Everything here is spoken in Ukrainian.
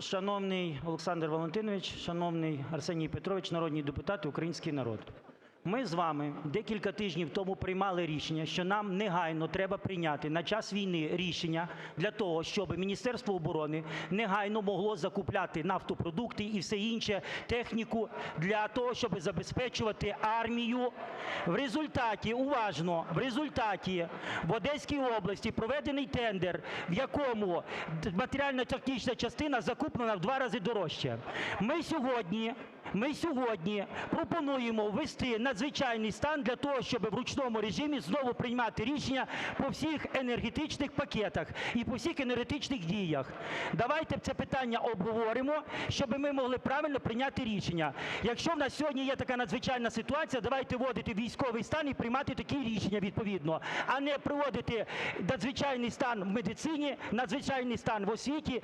Шановний Олександр Валентинович, шановний Арсеній Петрович, народні депутати, український народ! Ми з вами декілька тижнів тому приймали рішення, що нам негайно треба прийняти на час війни рішення для того, щоб Міністерство оборони негайно могло закупляти нафтопродукти і все інше, техніку для того, щоб забезпечувати армію. В результаті, уважно, в результаті в Одеській області проведений тендер, в якому матеріально-технічна частина закуплена в два рази дорожче. Ми сьогодні, ми сьогодні пропонуємо ввести надзвичайний стан для того, щоб в ручному режимі знову приймати рішення по всіх енергетичних пакетах і по всіх енергетичних діях. Давайте це питання обговоримо, щоб ми могли правильно прийняти рішення. Якщо в нас сьогодні є така надзвичайна ситуація, давайте вводити військовий стан і приймати такі рішення відповідно, а не проводити надзвичайний стан в медицині, надзвичайний стан в освіті